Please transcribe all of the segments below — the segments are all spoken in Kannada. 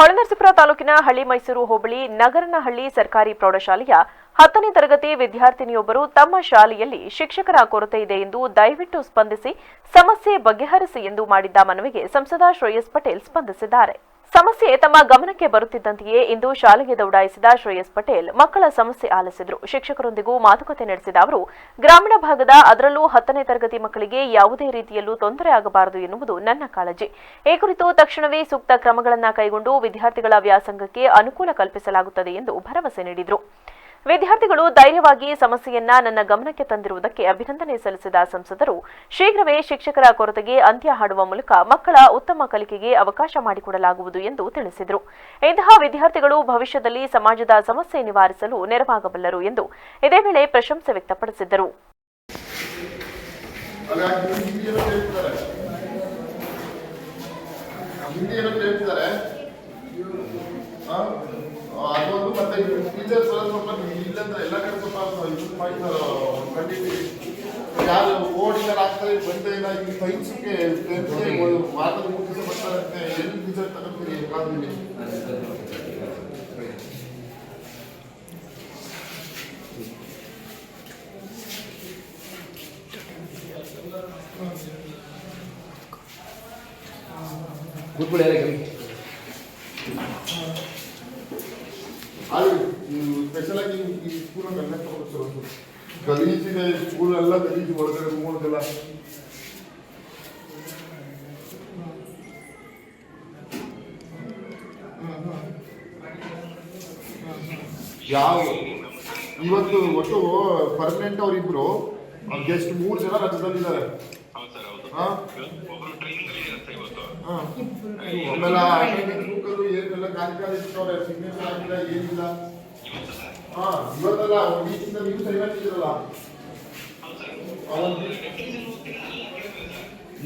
ಹೊಳೆನರಸೀಪುರ ತಾಲೂಕಿನ ಹಳ್ಳಿ ಮೈಸೂರು ಹೋಬಳಿ ನಗರನಹಳ್ಳಿ ಸರ್ಕಾರಿ ಪ್ರೌಢಶಾಲೆಯ ಹತ್ತನೇ ತರಗತಿ ವಿದ್ಯಾರ್ಥಿನಿಯೊಬ್ಬರು ತಮ್ಮ ಶಾಲೆಯಲ್ಲಿ ಶಿಕ್ಷಕರ ಕೊರತೆ ಇದೆ ಎಂದು ದಯವಿಟ್ಟು ಸ್ಪಂದಿಸಿ ಸಮಸ್ಯೆ ಬಗೆಹರಿಸಿ ಎಂದು ಮಾಡಿದ್ದ ಮನವಿಗೆ ಸಂಸದ ಶ್ರೇಯಸ್ ಪಟೇಲ್ ಸ್ಪಂದಿಸಿದ್ದಾರೆ. ಸಮಸ್ಯೆ ತಮ್ಮ ಗಮನಕ್ಕೆ ಬರುತ್ತಿದ್ದಂತೆಯೇ ಇಂದು ಶಾಲೆಗೆ ದೌಡಾಯಿಸಿದ ಶ್ರೇಯಸ್ ಪಟೇಲ್ ಮಕ್ಕಳ ಸಮಸ್ಯೆ ಆಲಿಸಿದರು. ಶಿಕ್ಷಕರೊಂದಿಗೂ ಮಾತುಕತೆ ನಡೆಸಿದ ಅವರು, ಗ್ರಾಮೀಣ ಭಾಗದ ಅದರಲ್ಲೂ ಹತ್ತನೇ ತರಗತಿ ಮಕ್ಕಳಿಗೆ ಯಾವುದೇ ರೀತಿಯಲ್ಲೂ ತೊಂದರೆ ಆಗಬಾರದು ಎನ್ನುವುದು ನನ್ನ ಕಾಳಜಿ. ಈ ಕುರಿತು ತಕ್ಷಣವೇ ಸೂಕ್ತ ಕ್ರಮಗಳನ್ನು ಕೈಗೊಂಡು ವಿದ್ಯಾರ್ಥಿಗಳ ವ್ಯಾಸಂಗಕ್ಕೆ ಅನುಕೂಲ ಕಲ್ಪಿಸಲಾಗುತ್ತದೆ ಎಂದು ಭರವಸೆ ನೀಡಿದರು. ವಿದ್ಯಾರ್ಥಿಗಳು ಧೈರ್ಯವಾಗಿ ಸಮಸ್ಯೆಯನ್ನ ನನ್ನ ಗಮನಕ್ಕೆ ತಂದಿರುವುದಕ್ಕೆ ಅಭಿನಂದನೆ ಸಲ್ಲಿಸಿದ ಸಂಸದರು, ಶೀಘ್ರವೇ ಶಿಕ್ಷಕರ ಕೊರತೆಗೆ ಅಂತ್ಯ ಹಾಡುವ ಮೂಲಕ ಮಕ್ಕಳ ಉತ್ತಮ ಕಲಿಕೆಗೆ ಅವಕಾಶ ಮಾಡಿಕೊಡಲಾಗುವುದು ಎಂದು ತಿಳಿಸಿದರು. ಇಂತಹ ವಿದ್ಯಾರ್ಥಿಗಳು ಭವಿಷ್ಯದಲ್ಲಿ ಸಮಾಜದ ಸಮಸ್ಯೆ ನಿವಾರಿಸಲು ನೆರವಾಗಬಲ್ಲರು ಎಂದು ಇದೇ ವೇಳೆ ಪ್ರಶಂಸೆ ವ್ಯಕ್ತಪಡಿಸಿದ್ದರು. ಅದೊಂದು ಮತ್ತೆ ಟೀಚರ್ಸ್ ಇಲ್ಲಂದ್ರೆ ಎಲ್ಲ ಕಡೆ ಸ್ವಲ್ಪ ಇದು ಮಾಡಿದಾರೆ ಕಂಡಿದ್ದೀವಿ ಯಾರು ಓಡಿಲ್ಲ ಆಗ್ತಾರೆ ಬಂದೇ ಇಲ್ಲ ಈ ಸೈನ್ಸ್ಗೆ ವಾರದ ಮೂರು ದಿವಸ ಬರ್ತಾರೆ ಅಂತ ಎಲ್ಲಿ ಟೀಚರ್ ತಗೊಂಡ್ರಿ ಕಾಲದಲ್ಲಿ ಕೂತ್ಕೊಳ್ಳಿ ಯಾರೇ ಅದು ಸ್ಪೆಷಲ್ ಆಗಿ ಈ ಸ್ಕೂಲ್ ಎಲ್ಲ ತಗೋಬೇಕು ಗಲೀಜಿದೆ ಸ್ಕೂಲ್ ಎಲ್ಲ ಗಲೀಜು ಒಳಗಡೆ ಮೂಡೋದಿಲ್ಲ ಯಾವ ಇವತ್ತು ಒಟ್ಟು ಪರ್ಮನೆಂಟ್ ಅವರಿಬ್ರು ಗೆಸ್ಟ್ ಮೂರು ಜನ ರಜದಲ್ಲಿದ್ದಾರೆ. ಹಾ. ಆಮೇಲೆ ಅಲ್ಲೂ ಏನೆಲ್ಲ ಖಾಲಿ ಇರ್ತವ್ರೆ ಸಿಗ್ನೇಚರ್ ಆಗಿಲ್ಲ ಏನಿಲ್ಲ. ಹಾ ಇವತ್ತಲ್ಲ ಒಂದು ವೀಕಿಂದ ನೀವು ಸೈನ್ ಹಾಕಿದ್ದೀರಲ್ಲ. ಅವತ್ತು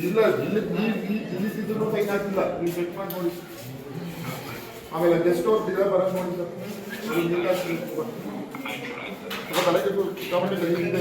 ಇಲ್ಲ ಇಲ್ಲಿ ಇಲ್ಲಿ ಸೈನ್ ಹಾಕಿಲ್ಲ. ನೀವು ಚೆಕ್ ಮಾಡಿ ನೋಡಿ ಆಮೇಲೆ ಗೆಸ್ಟ್ ಅವ್ರು ಬರೋದು ನೋಡಿ ಸರ್. ತಲೆ ಕೆಟ್ಟು ಸಿಕ್ಕಾಪಟ್ಟೆ ಗಲೀಜಿದೆ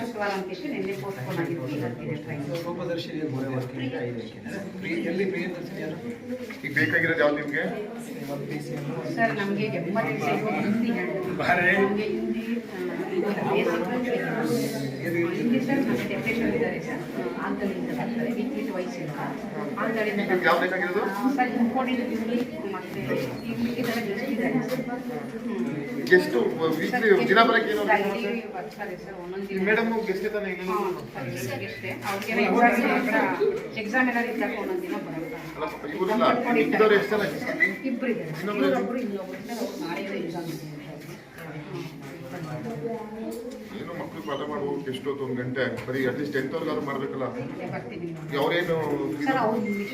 ಶುಕ್ರವಾರ ಅಂತ ಇತ್ತು ನಿನ್ನೆ ಪೋಸ್ಟ್ಪೋನ್ ಆಗಿತ್ತು ಇವತ್ತಿದೆ ಈಗ ಬೇಕಾಗಿರೋದು ಯಾವ್ದು ನಿಮ್ಗೆ? ಸರ್ ನಮಗೆ ಎಮರ್ಜೆನ್ಸಿ ಹಿಂದಿ ಬಾರೆ. ನಮಗೆ ಹಿಂದಿ ಇದು ಬೇಸಿಕ್ ಹಿಂದಿ ಸರ್ ನಮಗೆ ಇದ್ದಾರೆ ಸರ್. ಆಂಧ್ರದಿಂದ ಬರ್ತಾರೆ. ಆಂಧ್ರದಿಂದ ನಿಮ್ಗೆ ಸರ್ ಇಂಪೋರ್ಟೆಡ್ ಮತ್ತೆ. ಎಷ್ಟು ದಿನ ಬರಕ್ಕೆ ಏನು ಮೇಡಮ್ ಗೆಸ್ಟ್ ತಾನೆ ಎಕ್ಸಾಮ್ ಏನಾದ್ರು ಇದ್ದಾಗ ಒಂದೊಂದು ದಿನ ಜನ ಇಬ್ಬರು ಇದ್ದಾರೆ ಇನ್ನೊಬ್ರು? ಇನ್ನೊಬ್ರು ನಾಳೆ ಎಕ್ಸಾಮ್ ಇದೆ ಮಕ್ಕಳು ಪಾಠ ಮಾಡುವಾಗ ಎಷ್ಟು ಹೊತ್ತು ಒಂದು ಗಂಟೆ ಬರೀ ಅಟ್ಲೀಸ್ಟ್ ಟೆಂತ್ ಅವ್ರಿಗಾದ್ರು ಮಾಡ್ಬೇಕಲ್ಲ? ಅವರೇನು ನೀವು ಹಿಂದಿ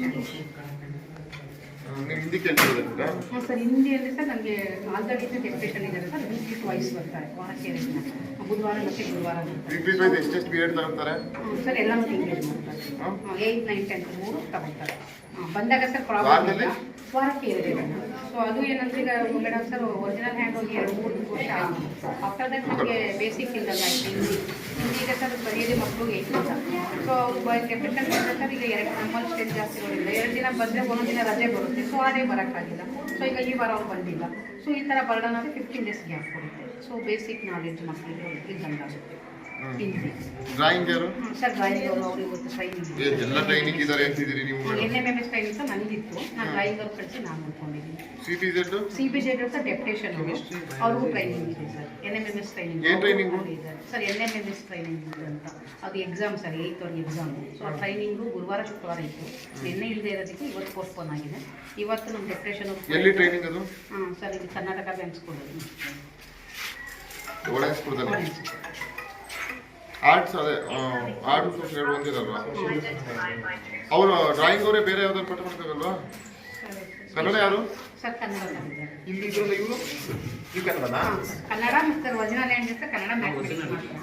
ಸರ್ ಹಿಂದಿಯಲ್ಲಿ ಸರ್ ನನಗೆ ಆಲ್ರೆಡಿ ಡೆಪ್ಟೇಷನ್ ಇದೆ ಸರ್ ವೀಕ್ಲಿ ವೈಸ್ ಬರ್ತಾರೆ ವಾರಕ್ಕೆ ಬುಧವಾರ ಮತ್ತು ಗುರುವಾರ ಬರ್ತಾರೆ ವೀಕ್ಲಿ ವೈಸ್ ಎಷ್ಟೆಷ್ಟು ಪೀರಿಯಡ್ ತಗೊಂತಾರೆ? ಸರ್ ಎಲ್ಲನೂ ಇಂಗ್ಲೀಷ್ ಮಾಡ್ತಾರೆ. ಹಾಂ? ಏಯ್ಟ್ ನೈನ್ ಟೆಂತ್ ಮೂರು ಬಂದಾಗ ಸರ್ ಪ್ರಾಬ್ಲಮ್ ವಾರಕ್ಕೆ ಎರಡು ಸೊ ಅದು ಏನಂದ್ರೆ ಈಗ ಮೇಡಮ್ ಸರ್ ಒರಿಜಿನಲ್ ಹ್ಯಾಂಡ್ ಹೋಗಿ ಎರಡು ಮೂರು ವರ್ಷ ಆಫ್ಟರ್ ದಟ್ ನಮಗೆ ಬೇಸಿಕ್ ಆಯ್ತು ಹಿಂದಿ. ಹಿಂದಿಗೆ ಸರ್ ಬರೆಯೋದೇ ಮಕ್ಕಳಿಗೆ ಏಯ್ಟ್ ಸೊ ಅವ್ರು ಬಂದರೆ ಸರ್ ಈಗ ಎರಡು ನಮ್ಮಲ್ಲಿ ಸ್ಟೇಜ್ ಜಾಸ್ತಿ ಬರೋದಿಲ್ಲ. ಎರಡು ದಿನ ಬಂದರೆ ಒಂದೊಂದು ದಿನ ರಜೆ ಬರುತ್ತೆ. ಸೊ ಅದೇ ಬರೋಕ್ಕಾಗಿಲ್ಲ. ಸೊ ಈಗ ಈ ವಾರ ಅವ್ರು ಬಂದಿಲ್ಲ. ಸೊ ಈ ಥರ ಬರೋಣ ಅಂದರೆ ಫಿಫ್ಟೀನ್ ಡೇಸ್ ಗ್ಯಾಪ್ ಕೊಡುತ್ತೆ ಸೊ ಬೇಸಿಕ್ ನಾಲೆಜ್ ಮಕ್ಕಳಿಗೆ ಇದ್ದಂಗೆ ಆಗುತ್ತೆ ಹಿಂದಿ. ಡ್ರಾಯಿಂಗ್ ಸರ್ ಡ್ರಾಯಿಂಗ್ ಅವರು ಇವತ್ತು ಟ್ರೈನಿಂಗ್ ಎಲ್ಲ ಟ್ರೈನಿಂಗ್ ಇದ್ದಾರೆ ಅಂತಿದ್ದೀರಿ ನೀವು ಎನ್ ಎಂ ಎಸ್ ಟ್ರೈನಿಂಗ್ ಸಹ ಅವ್ರು ಕಳಿಸಿ ನಾನು ನೋಡ್ಕೊಂಡಿದ್ದೀನಿ C B Z C B Z sir deputation ಅವ್ರಿಗೂ ಟ್ರೈನಿಂಗ್ ಇದೆ sir. N M M S training training? Sir. N M M S training ಇದೆ ಅಂತ. ಅದು ಎಕ್ಸಾಮ್ ಸರ್ ಏಯ್ತ್ ಅವ್ರಿಗೆ ಎಕ್ಸಾಮ್ ಸೊ ಆ ಟ್ರೈನಿಂಗು ಗುರುವಾರ ಶುಕ್ರವಾರ ಇತ್ತು. ನಿನ್ನೆ ಇಲ್ಲದೆ ಇರೋದಕ್ಕೆ ಇವತ್ತು ಪೋಸ್ಟ್ಪೋನ್ ಆಗಿದೆ. ಇವತ್ತು ನಮ್ಮ ಡೆಪ್ಟೇಷನ್ ಎಲ್ಲಿ ಟ್ರೈನಿಂಗ್ ಅದು? ಹಾಂ ಸರ್ ಇದು ಕರ್ನಾಟಕ ಬ್ಯಾಂಕ್ ಸ್ಕೂಲ್ ಆರ್ಟ್ಸ್ ಅದೇ ಆರ್ಟ್ ಸೋಷಿಯಲ್ ಬಂದಿರಲ್ವಾ ಅವರು ಡ್ರಾಯಿಂಗ್ ಅವರೇ ಬೇರೆ ಯಾವ್ದಾದ್ರು ಪಾಠ ಮಾಡ್ತಾರಲ್ವಾ? ಕನ್ನಡ ಯಾರು ಸರ್ ಕನ್ನಡ ಸರ್. ಇಲ್ಲಿ ಇದ್ರು ಇವರು ಈ ಕನ್ನಡನಾ ಕನ್ನಡ ಮತ್ತು ಒರಿಜಿನಲ್ ಲ್ಯಾಂಗ್ವೇಜ್ ಕನ್ನಡ ಮ್ಯಾಥಮೆಟಿಕ್ಸ್ ಮಾಡ್ತಾರೆ